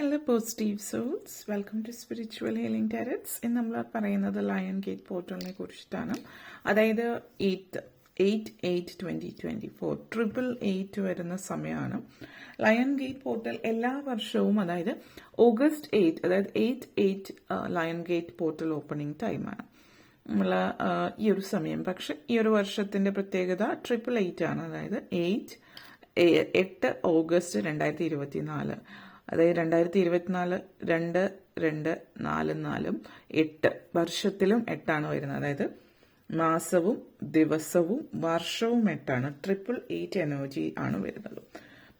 Hello positive souls welcome to spiritual healing ടെറിറ്റ്സ് ഇന്ന് നമ്മൾ പറയുന്നത് ലയൺ ഗേറ്റ് പോർട്ടലിനെ കുറിച്ചിട്ടാണ്. അതായത് eight eight eight twenty twenty four triple eight വരുന്ന സമയമാണ്. ലയൺ ഗേറ്റ് പോർട്ടൽ എല്ലാ വർഷവും അതായത് ഓഗസ്റ്റ് എയ്റ്റ് അതായത് eight eight lion gate portal opening ടൈമാണ് നമ്മൾ ഈ ഒരു സമയം. പക്ഷെ ഈ ഒരു വർഷത്തിന്റെ പ്രത്യേകത ട്രിപ്പിൾ എയ്റ്റ് ആണ്. അതായത് എയ്റ്റ് എട്ട് ഓഗസ്റ്റ് രണ്ടായിരത്തി ഇരുപത്തി നാല് അതായത് രണ്ടായിരത്തി ഇരുപത്തിനാല് രണ്ട് രണ്ട് നാല് നാലും എട്ട്. വർഷത്തിലും എട്ടാണ് വരുന്നത്. അതായത് മാസവും ദിവസവും വർഷവും എട്ടാണ്. ട്രിപ്പിൾ എയ്റ്റ് എനർജി ആണ് വരുന്നത്.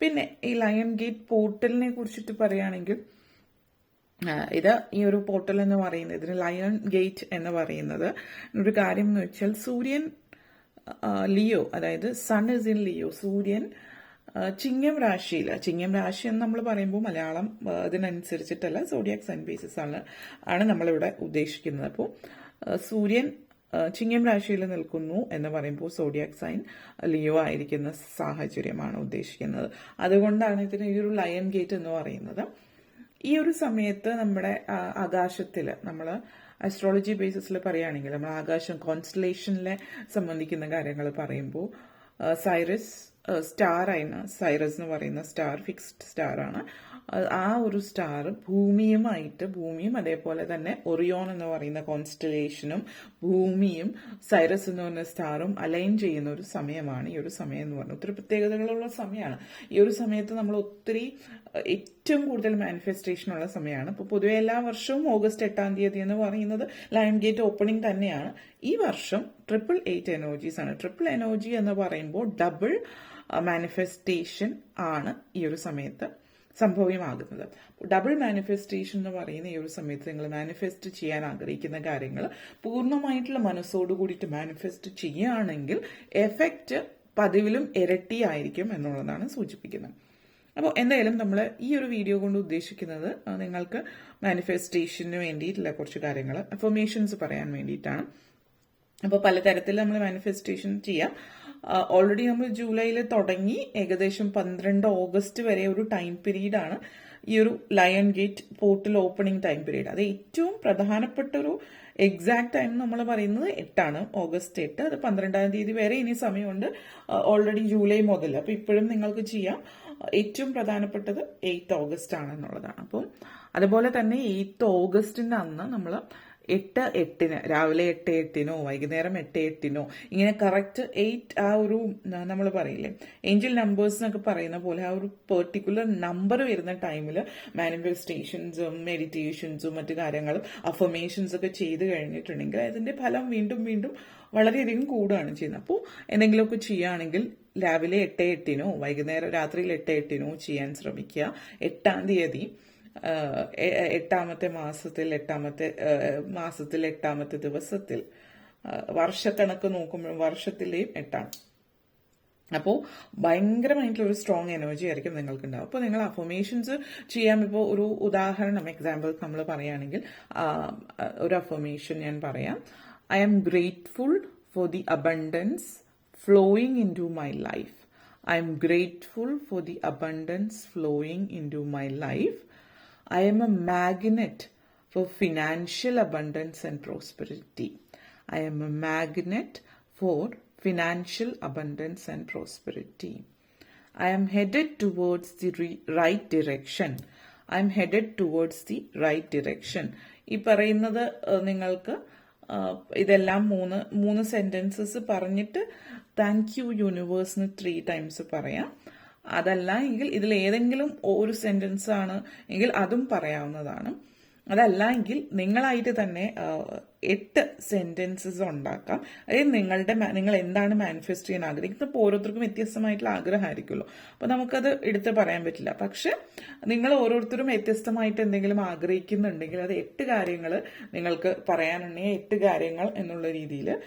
പിന്നെ ഈ ലയൺ ഗേറ്റ് പോർട്ടലിനെ കുറിച്ചിട്ട് പറയുകയാണെങ്കിൽ ഇത് ഈ ഒരു പോർട്ടൽ എന്ന് പറയുന്നത് ഇതിന് ലയൺ ഗേറ്റ് എന്ന് പറയുന്നത്. ഒരു കാര്യം എന്ന് വെച്ചാൽ സൂര്യൻ ലിയോ അതായത് സൺ ഇസ് ഇൻ ലിയോ സൂര്യൻ ചിങ്ങം രാശിയിൽ ചിങ്ങം രാശി എന്ന് നമ്മൾ പറയുമ്പോൾ മലയാളം ഇതിനനുസരിച്ചിട്ടല്ല സോഡിയാക് സൺ ബേസിസ് ആണ് ആണ് നമ്മളിവിടെ ഉദ്ദേശിക്കുന്നത്. അപ്പോൾ സൂര്യൻ ചിങ്ങം രാശിയിൽ നിൽക്കുന്നു എന്ന് പറയുമ്പോൾ സോഡിയാക് സൈൻ ലിയോ ആയിരിക്കുന്ന സാഹചര്യമാണ് ഉദ്ദേശിക്കുന്നത്. അതുകൊണ്ടാണ് ഇതിന് ഈ ഒരു ലയൺ ഗേറ്റ് എന്ന് പറയുന്നത്. ഈ ഒരു സമയത്ത് നമ്മുടെ ആകാശത്തിൽ നമ്മൾ അസ്ട്രോളജി ബേസിസിൽ പറയുകയാണെങ്കിൽ നമ്മൾ ആകാശം കോൺസ്റ്റലേഷനിലെ സംബന്ധിക്കുന്ന കാര്യങ്ങൾ പറയുമ്പോൾ സൈറസ് സ്റ്റാർ ആയിരുന്നു സൈറസ് എന്ന് പറയുന്ന സ്റ്റാർ ഫിക്സ്ഡ് സ്റ്റാർ ആണ് ആ- ഒരു സ്റ്റാർ ഭൂമിയുമായിട്ട് ഭൂമിയും അതേപോലെ തന്നെ ഒറിയോൺ എന്ന് പറയുന്ന കോൺസ്റ്റലേഷനും ഭൂമിയും സൈറസ് എന്ന് പറയുന്ന സ്റ്റാറും അലൈൻ ചെയ്യുന്ന ഒരു സമയമാണ്. ഈ ഒരു സമയം എന്ന് പറയുന്നത് ഒത്തിരി പ്രത്യേകതകളുള്ള സമയമാണ്. ഈ ഒരു സമയത്ത് നമ്മൾ ഒത്തിരി ഏറ്റവും കൂടുതൽ മാനിഫെസ്റ്റേഷൻ ഉള്ള സമയമാണ്. ഇപ്പോൾ പൊതുവെ എല്ലാ വർഷവും ഓഗസ്റ്റ് എട്ടാം തീയതി എന്ന് പറയുന്നത് ലൈം ഗേറ്റ് ഓപ്പണിംഗ് തന്നെയാണ്. ഈ വർഷം ട്രിപ്പിൾ എയ്റ്റ് എനർജീസ് ആണ്. ട്രിപ്പിൾ എനർജി എന്ന് പറയുമ്പോൾ ഡബിൾ മാനിഫെസ്റ്റേഷൻ ആണ് ഈ ഒരു സമയത്ത് സംഭവ്യമാകുന്നത്. ഡബിൾ മാനിഫെസ്റ്റേഷൻ എന്ന് പറയുന്ന ഈ ഒരു സമയത്ത് നിങ്ങൾ മാനിഫെസ്റ്റ് ചെയ്യാൻ ആഗ്രഹിക്കുന്ന കാര്യങ്ങൾ പൂർണമായിട്ടുള്ള മനസ്സോട് കൂടിയിട്ട് മാനിഫെസ്റ്റ് ചെയ്യുകയാണെങ്കിൽ എഫക്റ്റ് പതിവിലും ഇരട്ടിയായിരിക്കും എന്നുള്ളതാണ് സൂചിപ്പിക്കുന്നത്. അപ്പോൾ എന്തായാലും നമ്മൾ ഈ ഒരു വീഡിയോ കൊണ്ട് ഉദ്ദേശിക്കുന്നത് നിങ്ങൾക്ക് മാനിഫെസ്റ്റേഷന് വേണ്ടിയിട്ടുള്ള കുറച്ച് കാര്യങ്ങൾ അഫർമേഷൻസ് പറയാൻ വേണ്ടിയിട്ടാണ്. അപ്പോൾ പലതരത്തിൽ നമ്മൾ മാനിഫെസ്റ്റേഷൻ ചെയ്യാം. ഓൾറെഡി നമ്മൾ ജൂലൈയിൽ തുടങ്ങി. ഏകദേശം പന്ത്രണ്ട് ഓഗസ്റ്റ് വരെ ഒരു ടൈം പീരീഡ് ആണ് ഈ ഒരു lion gate portal opening time period അത് ഏറ്റവും പ്രധാനപ്പെട്ട ഒരു എക്സാക്ട് ടൈം നമ്മൾ പറയുന്നത് എട്ടാണ് ഓഗസ്റ്റ് എട്ട്. അത് പന്ത്രണ്ടാം തീയതി വരെ ഇനി സമയമുണ്ട്. ഓൾറെഡി ജൂലൈ മുതൽ. അപ്പോൾ ഇപ്പോഴും നിങ്ങൾക്ക് ചെയ്യാം. ഏറ്റവും പ്രധാനപ്പെട്ടത് എയ്ത്ത് ഓഗസ്റ്റ് ആണെന്നുള്ളതാണ്. അപ്പം അതുപോലെ തന്നെ എയ്ത്ത് ഓഗസ്റ്റിന്റെ അന്ന് നമ്മൾ എട്ട് എട്ടിന് രാവിലെ എട്ട് എട്ടിനോ വൈകുന്നേരം എട്ട് എട്ടിനോ ഇങ്ങനെ കറക്റ്റ് എയ്റ്റ് ആ ഒരു നമ്മൾ പറയില്ലേ? ഏഞ്ചൽ നമ്പേഴ്സ് എന്നൊക്കെ പറയുന്ന പോലെ ആ ഒരു പെർട്ടിക്കുലർ നമ്പർ വരുന്ന ടൈമിൽ മാനിഫെസ്റ്റേഷൻസും മെഡിറ്റേഷൻസും മറ്റു കാര്യങ്ങളും അഫർമേഷൻസ് ഒക്കെ ചെയ്ത് കഴിഞ്ഞിട്ടുണ്ടെങ്കിൽ അതിന്റെ ഫലം വീണ്ടും വീണ്ടും വളരെയധികം കൂടുകയാണ് ചെയ്യുന്നത്. അപ്പോൾ എന്തെങ്കിലുമൊക്കെ ചെയ്യുകയാണെങ്കിൽ രാവിലെ എട്ട് എട്ടിനോ വൈകുന്നേരം രാത്രിയിൽ എട്ട് എട്ടിനോ ചെയ്യാൻ ശ്രമിക്കുക. എട്ടാം തീയതി എട്ടാമത്തെ മാസത്തിൽ എട്ടാമത്തെ മാസത്തിൽ എട്ടാമത്തെ ദിവസത്തിൽ വർഷക്കണക്ക് നോക്കുമ്പോൾ വർഷത്തിലെയും എട്ടാണ് അപ്പോൾ ഭയങ്കരമായിട്ടുള്ള ഒരു സ്ട്രോങ് എനർജി ആയിരിക്കും നിങ്ങൾക്ക് ഉണ്ടാവും അപ്പോൾ നിങ്ങൾ അഫർമേഷൻസ് ചെയ്യാൻ ഇപ്പോൾ ഒരു ഉദാഹരണം എക്സാമ്പിൾ നമ്മൾ പറയുകയാണെങ്കിൽ ഒരു അഫർമേഷൻ ഞാൻ പറയാം. I am grateful for the abundance flowing in to my life I am grateful for the abundance flowing in to my life I am a magnet for financial abundance and prosperity. I am a magnet for financial abundance and prosperity. I am headed towards the re- right direction. I am headed towards the right direction. ഈ പറയുന്നത് നിങ്ങൾക്ക് ഇതെല്ലാം മൂന്ന് മൂന്ന് sentences പറഞ്ഞിട്ട് thank you യൂണിവേഴ്സിന് three times പറയാം അതല്ല എങ്കിൽ ഇതിൽ ഏതെങ്കിലും ഒരു സെന്റൻസ് ആണ് എങ്കിൽ അതും പറയാവുന്നതാണ്. അതല്ല എങ്കിൽ നിങ്ങളായിട്ട് തന്നെ എട്ട് സെന്റൻസസ് ഉണ്ടാക്കാം. അതായത് നിങ്ങളുടെ നിങ്ങൾ എന്താണ് മാനിഫെസ്റ്റ് ചെയ്യാൻ ആഗ്രഹിക്കുന്നത്? ഇപ്പോൾ ഓരോരുത്തർക്കും വ്യത്യസ്തമായിട്ടുള്ള ആഗ്രഹമായിരിക്കുമല്ലോ. അപ്പോൾ നമുക്കത് എടുത്ത് പറയാൻ പറ്റില്ല. പക്ഷെ നിങ്ങൾ ഓരോരുത്തരും വ്യത്യസ്തമായിട്ട് എന്തെങ്കിലും ആഗ്രഹിക്കുന്നുണ്ടെങ്കിൽ അത് എട്ട് കാര്യങ്ങൾ നിങ്ങൾക്ക് പറയാനുണ്ടെങ്കിൽ എട്ട് കാര്യങ്ങൾ എന്നുള്ള രീതിയിൽ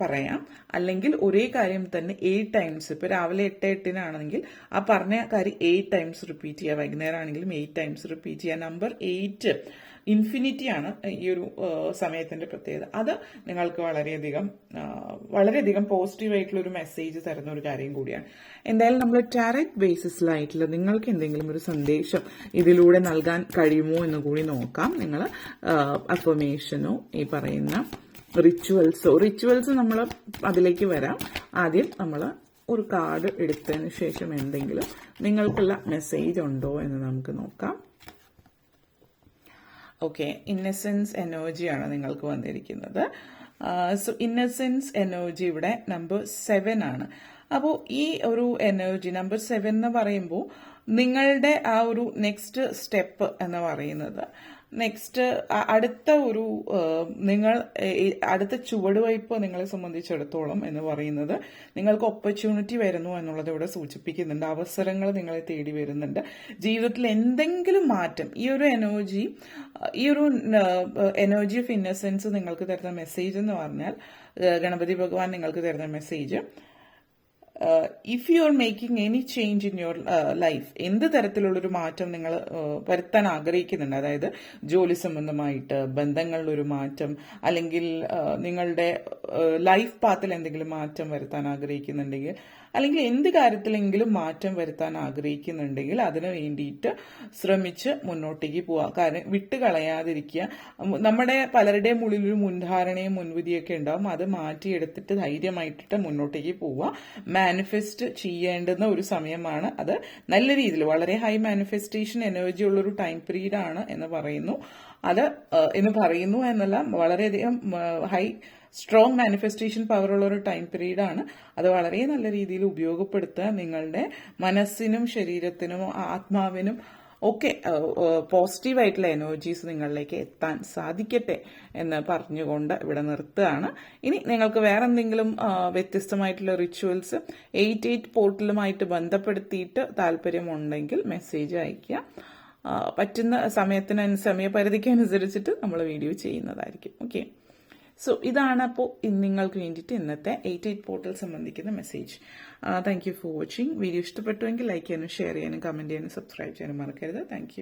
പറയാം. അല്ലെങ്കിൽ ഒരേ കാര്യം തന്നെ എയ്റ്റ് ടൈംസ് ഇപ്പോൾ രാവിലെ എട്ട് എട്ടിനാണെങ്കിൽ ആ പറഞ്ഞ കാര്യം എയ്റ്റ് ടൈംസ് റിപ്പീറ്റ് ചെയ്യുക വൈകുന്നേരം ആണെങ്കിലും എയ്റ്റ് ടൈംസ് റിപ്പീറ്റ് ചെയ്യുക നമ്പർ എയ്റ്റ് ഇൻഫിനിറ്റി ആണ് ഈ ഒരു സമയത്തിന്റെ പ്രത്യേകത. അത് നിങ്ങൾക്ക് വളരെയധികം വളരെയധികം പോസിറ്റീവ് ആയിട്ടുള്ള ഒരു മെസ്സേജ് തരുന്ന ഒരു കാര്യം കൂടിയാണ്. എന്തായാലും നമ്മൾ ടാരറ്റ് ബേസിസിലായിട്ടുള്ള നിങ്ങൾക്ക് എന്തെങ്കിലും ഒരു സന്ദേശം ഇതിലൂടെ നൽകാൻ കഴിയുമോ എന്ന് കൂടി നോക്കാം. നിങ്ങൾ അഫർമേഷനോ ഈ പറയുന്ന റിച്വൽസോ റിച്വൽസ് നമ്മൾ അതിലേക്ക് വരാം. ആദ്യം നമ്മൾ ഒരു കാർഡ് എടുത്തതിന് ശേഷം എന്തെങ്കിലും നിങ്ങൾക്കുള്ള മെസ്സേജ് ഉണ്ടോ എന്ന് നമുക്ക് നോക്കാം. ഓക്കെ ഇന്നസെൻസ് എനർജിയാണ് നിങ്ങൾക്ക് വന്നിരിക്കുന്നത്. സോ ഇന്നസെൻസ് എനർജി ഇവിടെ നമ്പർ സെവൻ ആണ്. അപ്പോൾ ഈ ഒരു എനർജി നമ്പർ സെവൻ എന്ന് പറയുമ്പോൾ നിങ്ങളുടെ ആ ഒരു നെക്സ്റ്റ് സ്റ്റെപ്പ് എന്ന് പറയുന്നത്. നെക്സ്റ്റ് അടുത്ത ഒരു നിങ്ങൾ അടുത്ത ചുവടുവയ്പ് നിങ്ങളെ സംബന്ധിച്ചിടത്തോളം എന്ന് പറയുന്നത് നിങ്ങൾക്ക് ഓപ്പർച്യൂണിറ്റി വരുന്നു എന്നുള്ളത് ഇവിടെ സൂചിപ്പിക്കുന്നുണ്ട്. അവസരങ്ങൾ നിങ്ങളെ തേടി വരുന്നുണ്ട്. ജീവിതത്തിൽ എന്തെങ്കിലും മാറ്റം ഈ ഒരു എനർജി ഈ ഒരു എനർജി ഓഫ് ഇന്നസെൻസ് നിങ്ങൾക്ക് തരുന്ന മെസ്സേജ് എന്ന് പറഞ്ഞാൽ ഗണപതി ഭഗവാൻ നിങ്ങൾക്ക് തരുന്ന message if you are making any change in your life എന്ത് തരത്തിലുള്ളൊരു മാറ്റം നിങ്ങൾ വരുത്താൻ ആഗ്രഹിക്കുന്നുണ്ട്? അതായത് ജോലി സംബന്ധമായിട്ട് ബന്ധങ്ങളിലൊരു മാറ്റം അല്ലെങ്കിൽ ആ, നിങ്ങളുടെ ലൈഫ് പാത്തിൽ എന്തെങ്കിലും മാറ്റം വരുത്താൻ ആഗ്രഹിക്കുന്നുണ്ടെങ്കിൽ അല്ലെങ്കിൽ എന്ത് കാര്യത്തിലെങ്കിലും മാറ്റം വരുത്താൻ ആഗ്രഹിക്കുന്നുണ്ടെങ്കിൽ അതിന് വേണ്ടിയിട്ട് ശ്രമിച്ച് മുന്നോട്ടേക്ക് പോവുക കാരണം വിട്ട് കളയാതിരിക്കുക. ഉം, നമ്മുടെ പലരുടെയും ഉള്ളിൽ മുൻധാരണയും മുൻവിധിയൊക്കെ ഉണ്ടാവും. അത് മാറ്റിയെടുത്തിട്ട് ധൈര്യമായിട്ടിട്ട് മുന്നോട്ടേക്ക് പോവുക മാനിഫെസ്റ്റ് ചെയ്യേണ്ടുന്ന ഒരു സമയമാണ് അത്. നല്ല രീതിയിൽ വളരെ ഹൈ മാനിഫെസ്റ്റേഷൻ എനർജി ഉള്ള ഒരു ടൈം പീരീഡ് ആണ് എന്ന് പറയുന്നു. അത് എന്ന് പറയുന്നു എന്നല്ല വളരെയധികം ഹൈ സ്ട്രോങ് മാനിഫെസ്റ്റേഷൻ പവർ ഉള്ള ഒരു ടൈം പീരീഡ് ആണ്. അത് വളരെ നല്ല രീതിയിൽ ഉപയോഗപ്പെടുത്തുക നിങ്ങളുടെ മനസ്സിനും ശരീരത്തിനും ആത്മാവിനും ഒക്കെ പോസിറ്റീവായിട്ടുള്ള എനർജീസ് നിങ്ങളിലേക്ക് എത്താൻ സാധിക്കട്ടെ എന്ന് പറഞ്ഞുകൊണ്ട് ഇവിടെ നിർത്തുകയാണ്. ഇനി നിങ്ങൾക്ക് വേറെ എന്തെങ്കിലും വ്യത്യസ്തമായിട്ടുള്ള റിച്വൽസ് എയ്റ്റ് എയ്റ്റ് പോർട്ടലുമായിട്ട് ബന്ധപ്പെടുത്തിയിട്ട് താല്പര്യമുണ്ടെങ്കിൽ മെസ്സേജ് അയയ്ക്കുക. പറ്റുന്ന സമയത്തിന് സമയപരിധിക്ക് അനുസരിച്ചിട്ട് നമ്മൾ വീഡിയോ ചെയ്യുന്നതായിരിക്കും. ഓക്കെ. സോ ഇതാണ് അപ്പോൾ നിങ്ങൾക്ക് വേണ്ടിയിട്ട് ഇന്നത്തെ എയ്റ്റ് എയ്റ്റ് പോർട്ടൽ സംബന്ധിക്കുന്ന message thank you for watching video ഇഷ്ടപ്പെട്ടുവെങ്കിൽ ലൈക്ക് ചെയ്യാനും ഷെയർ ചെയ്യാനും കമന്റ് ചെയ്യാനും സബ്സ്ക്രൈബ് ചെയ്യാനും മറക്കരുത്. താങ്ക്